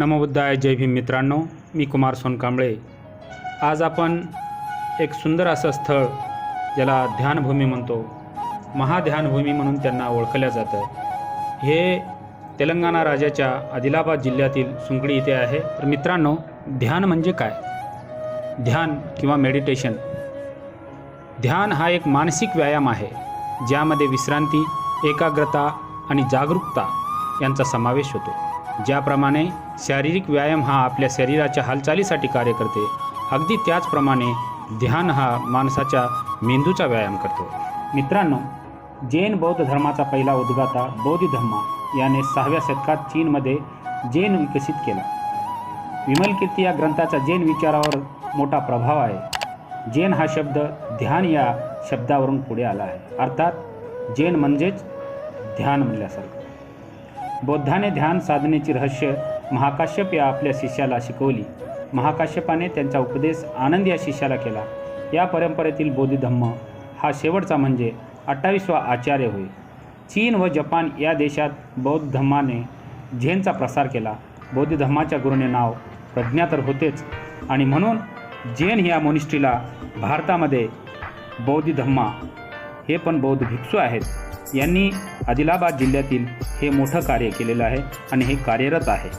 नमोबुद्धाय जय भीम मित्रांनो मी कुमार सोनकांबळे. आज आपण एक सुंदर असं स्थळ ज्याला ध्यानभूमी म्हणतो महाध्यानभूमी म्हणून त्यांना ओळखलं जातं. हे तेलंगणा राज्याच्या आदिलाबाद जिल्ह्यातील सुंकडी इथे आहे. तर मित्रांनो ध्यान म्हणजे काय? ध्यान किंवा मेडिटेशन ध्यान हा एक मानसिक व्यायाम आहे ज्यामध्ये विश्रांती एकाग्रता आणि जागरूकता यांचा समावेश होतो. ज्याप्रमाणे शारीरिक व्यायाम हा आपल्या शरीराच्या हालचालीसाठी कार्य करते अगदी त्याचप्रमाणे ध्यान हा माणसाच्या मेंदूचा व्यायाम करतो. मित्रांनो जैन बौद्ध धर्माचा पहिला उद्गाता बौद्ध धम्मा याने सहाव्या शतकात चीनमध्ये जैन विकसित केला. विमलकीर्ती या ग्रंथाचा जैन विचारावर मोठा प्रभाव आहे. जैन हा शब्द ध्यान या शब्दावरून पुढे आला आहे. अर्थात जैन म्हणजेच ध्यान म्हणल्यासारखं. बौद्धाने ध्यान साधनेची रहस्य महाकाश्यप या आपल्या शिष्याला शिकवली. महाकाश्यपाने त्यांचा उपदेश आनंद या शिष्याला केला. या परंपरेतील बोधिधम्म हा शेवटचा म्हणजे अठ्ठावीसवा आचार्य होय. चीन व जपान या देशात बौद्ध धम्माने झेनचा प्रसार केला. बौद्ध धम्माच्या गुरुने नाव प्रज्ञा तर होतेच. आणि म्हणून जैन या मोनिस्ट्रीला भारतामध्ये बौद्ध धम्मा हे पण बौद्ध भिक्षू आहेत. यांनी आदिलाबाद जिल्ह्यातील हे मोठं कार्य केलेलं आहे आणि हे कार्यरत आहे.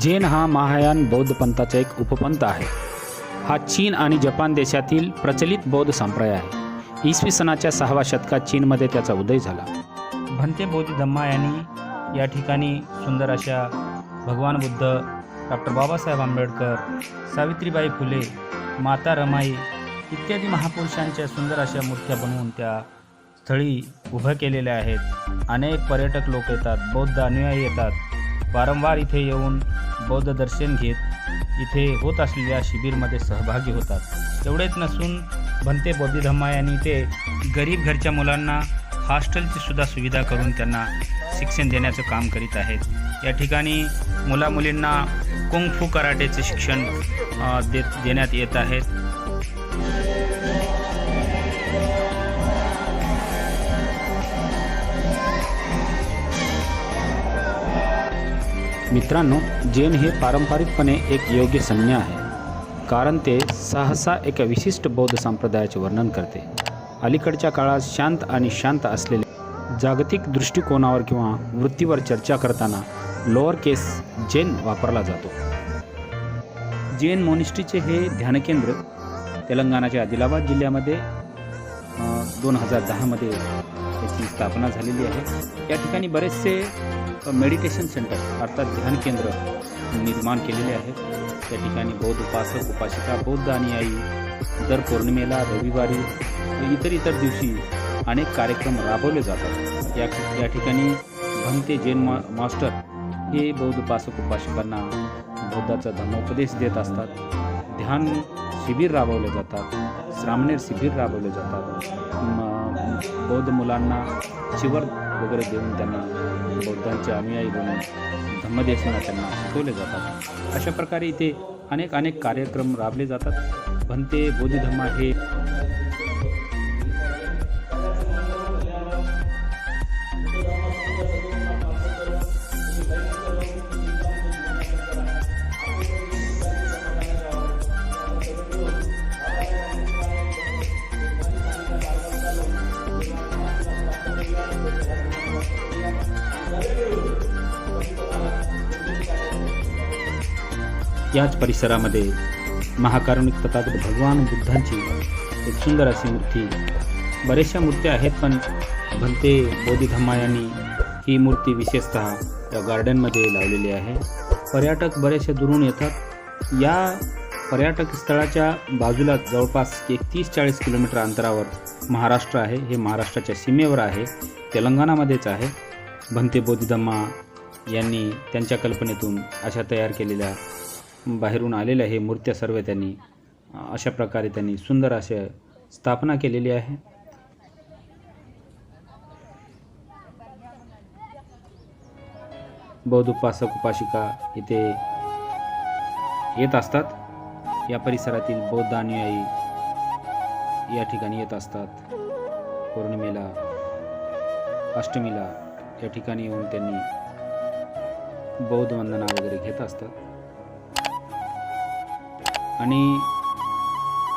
जैन हा महायान बौद्ध पंथाचा एक उपपंथ आहे. हा चीन आणि जपान देशातील प्रचलित बौद्ध संप्रदाय आहे. इसवी सनाच्या सहाव्या शतकात चीनमध्ये त्याचा उदय झाला. भंते बौद्ध धम्मा यांनी या ठिकाणी सुंदर अशा भगवान बुद्ध डॉक्टर बाबासाहेब आंबेडकर सावित्रीबाई फुले माता रमाई इत्यादी महापुरुषांच्या सुंदर अशा मूर्त्या बनवून त्या स्थळी उभं केलेल्या आहेत. अनेक पर्यटक लोक येतात बौद्ध अनुयायी येतात. वारंवार इथे येऊन बौद्ध दर्शन घेत इथे होत असलेल्या शिबिरमध्ये सहभागी होतात. एवढेच नसून भंते बौद्ध धम्मा यांनी ते गरीब घरच्या मुलांना हॉस्टेलची सुद्धा सुविधा करून त्यांना शिक्षण देण्याचं काम करीत आहेत. या ठिकाणी मुलामुलींना कुंग फू कराटेचे शिक्षण देत देण्यात येत आहेत मित्रांनो जैन हे पारंपरिकपणे एक योग्य संज्ञा आहे कारण ते सहसा एका विशिष्ट बौद्ध संप्रदायाचे वर्णन करते. अलीकडच्या काळात शांत आणि शांत असलेले जागतिक दृष्टिकोनावर किंवा वृत्तीवर चर्चा करताना लोअर केस जैन वापरला जातो. जैन मोनिस्ट्रीचे हे ध्यानकेंद्र तेलंगणाच्या आदिलाबाद जिल्ह्यामध्ये दोन हजार दहामध्ये त्याची स्थापना झालेली आहे. या ठिकाणी बरेचसे मेडिटेशन सेंटर अर्थात ध्यान केंद्र निर्माण केलेले आहेत. त्या ठिकाणी बौद्ध उपासक उपासिका बौद्ध अनुयायी दर पौर्णिमेला रविवारी इतर इतर दिवशी अनेक कार्यक्रम राबवले जातात. या या ठिकाणी भंते जैन मा मास्टर हे बौद्ध उपासक उपासकांना बौद्धाचा धर्मोपदेश देत असतात. ध्यान शिबिर राबवले जातात. श्रामणेर शिबिर राबवले जातात. बौद्ध मुलांना शिवर वगैरे देऊन त्यांना बौद्धांचे अनुयायी बनून धम्मदेशना त्यांना शिकवले जातात. अशा प्रकारे इथे अनेक अनेक कार्यक्रम राबले जातात. भंते बोधिधम्मा हे याच परिसरामध्ये महाकारुणिक तथागत भगवान बुद्धांची एक सुंदर अशी मूर्ती. बऱ्याचशा मूर्त्या आहेत पण भंते बोधिधम्मा यांनी ही मूर्ती विशेषतः या गार्डनमध्ये लावलेली आहे. पर्यटक बरेचसे दुरून येतात. या पर्यटक स्थळाच्या बाजूला जवळपास एक तीस चाळीस किलोमीटर अंतरावर महाराष्ट्र आहे. हे महाराष्ट्राच्या सीमेवर आहे. तेलंगणामध्येच आहे. भंते बोधिधम्मा यांनी त्यांच्या कल्पनेतून अशा तयार केलेल्या बाहेरून आलेल्या हे मूर्त्या सर्व त्यांनी अशा प्रकारे त्यांनी सुंदर असे स्थापना केलेली आहे. बौद्ध उपासक उपासिका इथे येत असतात. या परिसरातील बौद्ध अनुयायी या ठिकाणी येत असतात. पौर्णिमेला अष्टमीला या ठिकाणी येऊन त्यांनी बौद्ध वंदना वगैरे घेत असतात. आणि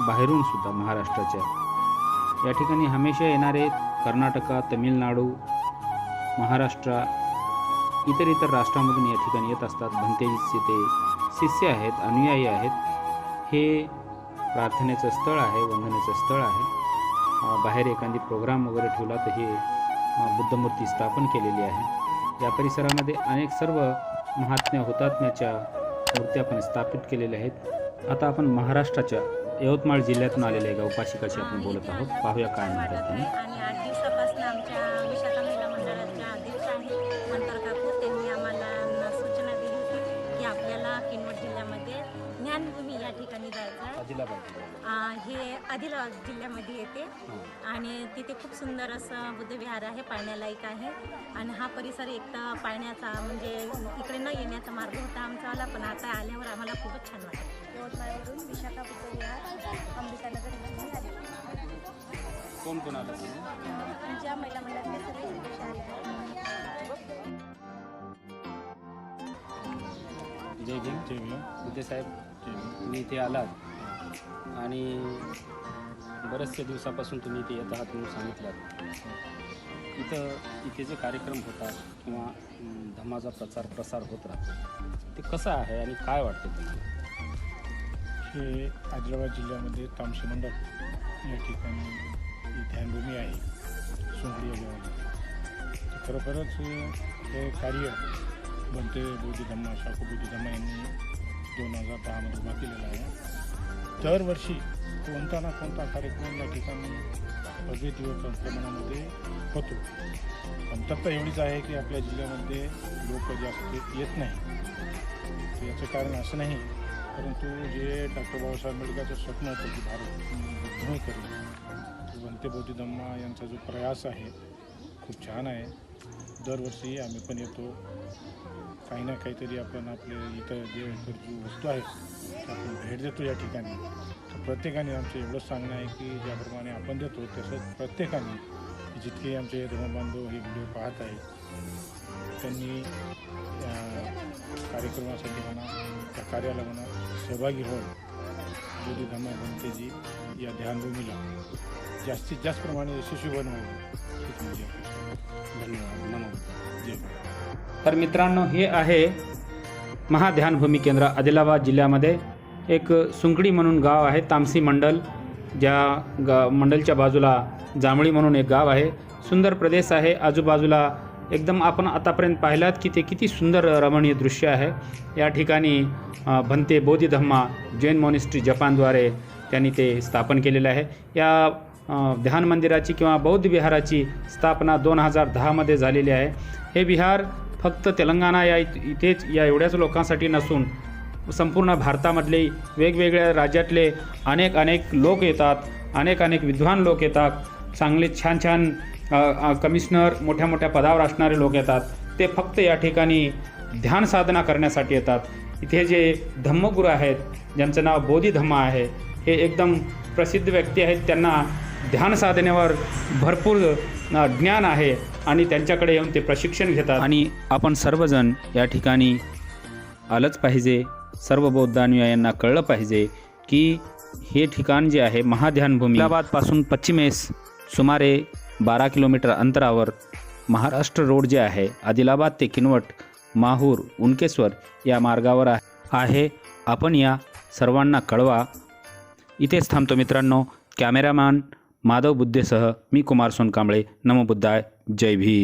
बाहेरून सुद्धा महाराष्ट्राच्या. या ठिकाणी हमेशा येणारे कर्नाटका तमिळनाडू महाराष्ट्र इतर इतर राष्ट्रामधून या ठिकाणी येत असतात. भंतेजीचे ते शिष्य आहेत अनुयायी आहेत. हे प्रार्थनेचं स्थळ आहे वंदनेचं स्थळ आहे. बाहेर एखादी प्रोग्राम वगैरे ठेवला तर हे बुद्धमूर्ती स्थापन केलेली आहे. या परिसरामध्ये अनेक सर्व महात्म्य हुतात्म्याच्या मूर्त्या पण स्थापित केलेल्या आहेत. आता आपण महाराष्ट्राच्या यवतमाळ जिल्ह्यातून आलेल्या एका उपासिकाशी आपण बोलत आहोत? पाहूया काय म्हणतात त्यांनी आणि आठ दिवसापासून आमच्या विशाखा महिला मंडळाच्या अध्यक्ष आहेत मंतर काकू त्यांनी आम्हाला सूचना दिली होती की आपल्याला किनवट जिल्ह्यामध्ये ज्ञानभूमी या ठिकाणी जायचं आहे. आदिलाबाद आ, हे आदिलाबाद जिल्ह्यामध्ये येते. आणि तिथे खूप सुंदर असं बुद्धविहार आहे पाहण्यालायक आहे. आणि हा परिसर एक तर पाहण्याचा म्हणजे इकडे न येण्याचा मार्ग होता आमचावाला पण आता आल्यावर आम्हाला खूपच छान वाटतं. यवतमाळवरून विशाखा बुद्धविहार अंबिकानगर कोण कोण आलं आमच्या महिला मंडळातले सगळे सदस्य आले आहेत. जय भीम जय भीम. साहेब तुम्ही इथे आलात. आणि बरेचसे दिवसापासून तुम्ही इथे येत आहात म्हणून सांगितलं. इथं इथे जे कार्यक्रम होतात किंवा धमाचा प्रचार प्रसार होत राहतो ते कसं आहे आणि काय वाटतं तुम्हाला? हे आदिलाबाद जिल्ह्यामध्ये तामशी मंडप या ठिकाणी ध्यानभूमी आहे सोंगडी या खरोखरच हे कार्य बनते बौद्धिधम्मा शाखू बौद्धिधम्मा यांनी दोन हजार दहामध्ये उभा केलेला आहे. दरवर्षी कोणता ना कोणता कार्यक्रम या ठिकाणी भव्य दिवस प्रमाणामध्ये होतो. कमतरता एवढीच आहे की आपल्या जिल्ह्यामध्ये लोक जास्त येत नाही. याचं कारण असं नाही परंतु जे डॉक्टर बाबासाहेब आंबेडकरचं स्वप्न होतं की भारत बुद्धिमय करेल वंते बौद्धिधम्मा यांचा जो प्रयास आहे खूप छान आहे. दरवर्षी आम्ही पण येतो. काही ना काहीतरी आपण आपले इथं जे गरजू वस्तू आहेत आपण भेट देतो या ठिकाणी. तर प्रत्येकाने आमचं एवढंच सांगणं आहे की ज्याप्रमाणे आपण देतो तसंच प्रत्येकाने जितके आमचे धर्मबांधव हे व्हिडिओ पाहत आहेत त्यांनी कार्यक्रमासाठी म्हणा त्या कार्याला म्हणा सहभागी होऊन ज्योती धम्मा या ध्यानभूमीला जास्तीत जास्त प्रमाणे यशस्वी बनवावं. अपेक्षा धन्यवाद. नमस्कार. जय. तर मित्रांनो हे आहे महाध्यानभूमी केंद्र आदिलाबाद जिल्ह्यामध्ये एक सुंकडी म्हणून गाव आहे तामसी मंडल ज्या गा मंडलच्या बाजूला जांभळी म्हणून एक गाव आहे. सुंदर प्रदेश आहे आजूबाजूला एकदम आपण आतापर्यंत पाहिलात की ते किती सुंदर रमणीय दृश्य आहे. या ठिकाणी भंते बोधिधम्मा जैन मॉनिस्ट्री जपानद्वारे त्यांनी ते स्थापन केलेलं आहे. या ध्यान मंदिराची किंवा बौद्ध विहाराची स्थापना दोन हजार दहामध्ये झालेली आहे. हे विहार फक्त तेलंगणा या इथेच या एवढ्याच लोकांसाठी नसून संपूर्ण भारतामधले वेगवेगळ्या राज्यातले अनेक अनेक लोक येतात अनेक अनेक विद्वान लोक येतात चांगले छान छान कमिशनर मोठ्या मोठ्या पदावर असणारे लोक येतात. ते फक्त या ठिकाणी ध्यान साधना करण्यासाठी येतात. इथे जे धम्मगुरू आहेत ज्यांचं नाव बोधिधम्मा आहे हे एकदम प्रसिद्ध व्यक्ती आहेत. त्यांना ध्यान साधनेवर भरपूर ज्ञान आहे आणि त्यांच्याकडे येऊन ते प्रशिक्षण घेतात. आणि आपण सर्वजण या ठिकाणी आलंच पाहिजे सर्व बौद्ध अनुयायांना कळलं पाहिजे की हे ठिकाण जे आहे महाध्यानभूमी पासून पश्चिमेस सुमारे बारा किलोमीटर अंतरावर महाराष्ट्र रोड जे आहे आदिलाबाद ते किनवट माहूर उनकेश्वर या मार्गावर आहे- आहे. आपण या सर्वांना कळवा. इथेच थांबतो मित्रांनो. कॅमेरामॅन माधव बुद्धेसह मी कुमार सोनकांबळे नमो बुद्धाय जय भीम.